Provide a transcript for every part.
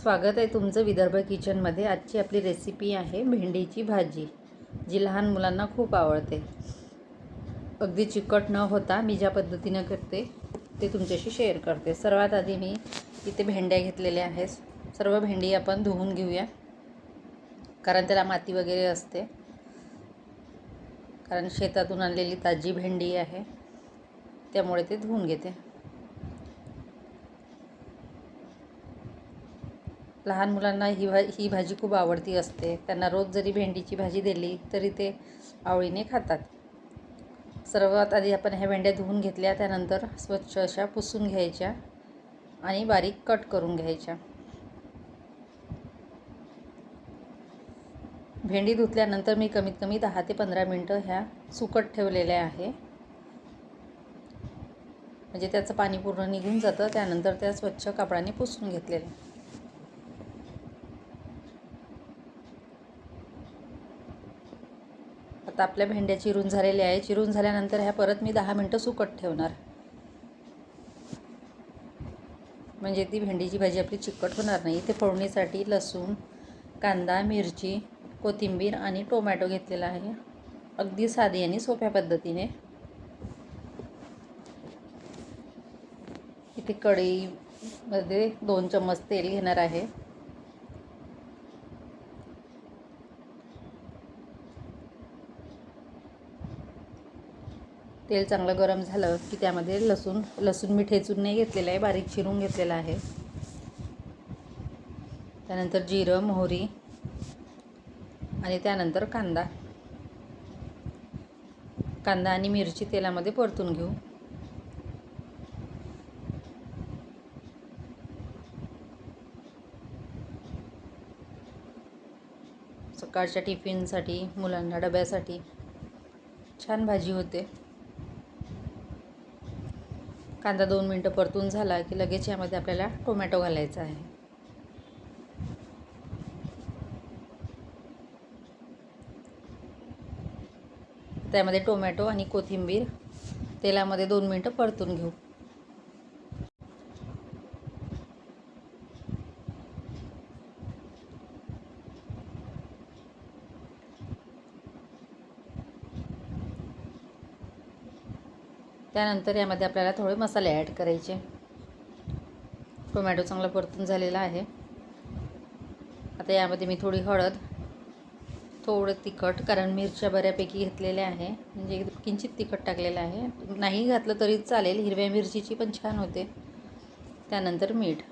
स्वागत आहे तुमचं विदर्भ किचनमध्ये. आजची आपली रेसिपी आहे भेंडीची भाजी जी लहान मुलांना खूप आवडते. अगदी चिकट न होता मी ज्या पद्धतीनं करते ते तुमच्याशी शेअर करते. सर्वात आधी मी इथे भेंड्या घेतलेल्या आहेत. सर्व भेंडी आपण धुवून घेऊया कारण त्याला माती वगैरे असते. कारण शेतातून आणलेली ताजी भेंडी आहे त्यामुळे ते धुवून घेते. लहान मुलांना ही भा ही भाजी खूप आवडती असते. त्यांना रोज जरी भेंडीची भाजी दिली तरी ते आवडीने खातात. सर्वात आधी आपण ह्या भेंड्या धुवून घेतल्या त्यानंतर स्वच्छ अशा पुसून घ्यायच्या आणि बारीक कट करून घ्यायच्या. भेंडी धुतल्यानंतर मी कमीत कमी दहा ते पंधरा मिनटं ह्या सुकट ठेवलेल्या आहे. म्हणजे त्याचं पाणी पूर्ण निघून जातं त्यानंतर त्या स्वच्छ कापडाने पुसून घेतलेल्या. आता आपल्या भेंड्या चिरून झालेल्या आहे चिरून झाल्यानंतर ह्या परत मी दहा मिनटं सुकट ठेवणार. म्हणजे ती भेंडीची भाजी आपली चिकट होणार नाही. इथे फोडणीसाठी लसूण कांदा मिरची कोथिंबीर आणि टोमॅटो घेतलेला आहे. अगदी साधी आणि सोप्या पद्धतीने. इथे कढईमध्ये दोन चम्मच तेल घेणार आहे. तेल चांगलं गरम झालं की त्यामध्ये लसूण लसूण मी ठेचून नाही घेतलेलं आहे बारीक चिरून घेतलेला आहे. त्यानंतर जिरं मोहरी आणि त्यानंतर कांदा. कांदा आणि मिरची तेलामध्ये परतून घेऊ. सकाळच्या टिफिनसाठी मुलांना डब्यासाठी छान भाजी होते. कांदा दोन मिनटं परतून झाला की लगेच यामध्ये आपल्याला टोमॅटो घालायचा आहे. त्यामध्ये टोमॅटो आणि कोथिंबीर तेलामध्ये दोन मिनटं परतून घेऊ. त्यानंतर यामध्ये आपल्याला थोडे मसाले ॲड करायचे. टोमॅटो चांगला परतून झालेला आहे. आता यामध्ये मी थोडी हळद थोडं तिखट कारण मिरच्या बऱ्यापैकी घेतलेल्या आहे. म्हणजे किंचित तिखट टाकलेलं आहे. नाही घातलं तरी चालेल. हिरव्या मिरचीची पण छान होते. त्यानंतर मीठ.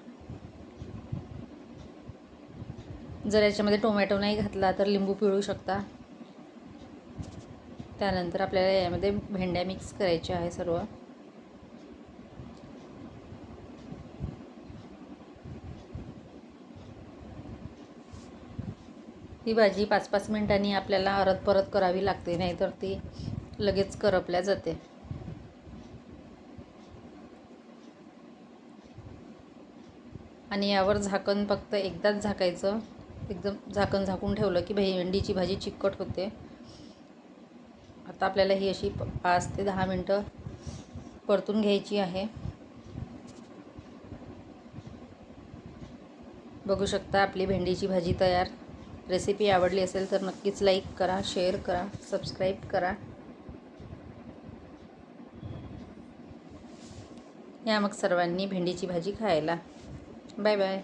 जर याच्यामध्ये टोमॅटो नाही घातला तर लिंबू पिळू शकता. त्यानंतर आपल्याला यामध्ये भेंड्या मिक्स करायच्या आहे सर्व. ही भाजी पाच पाच मिनिटांनी आपल्याला अरत परत करावी लागते नाहीतर ती लगेच करपल्या जाते. आणि यावर झाकण फक्त एकदाच झाकायचं. एकदम झाकण झाकून ठेवलं की भेंडीची भाजी चिकट होते. आता आपल्याला ही अशी पाच ते दहा मिनटं परतून घ्यायची आहे. बघू शकता आपली भेंडीची भाजी तयार. रेसिपी आवडली असेल तर नक्कीच लाईक करा शेअर करा सबस्क्राईब करा. या मग सर्वांनी भेंडीची भाजी खायला. Bye bye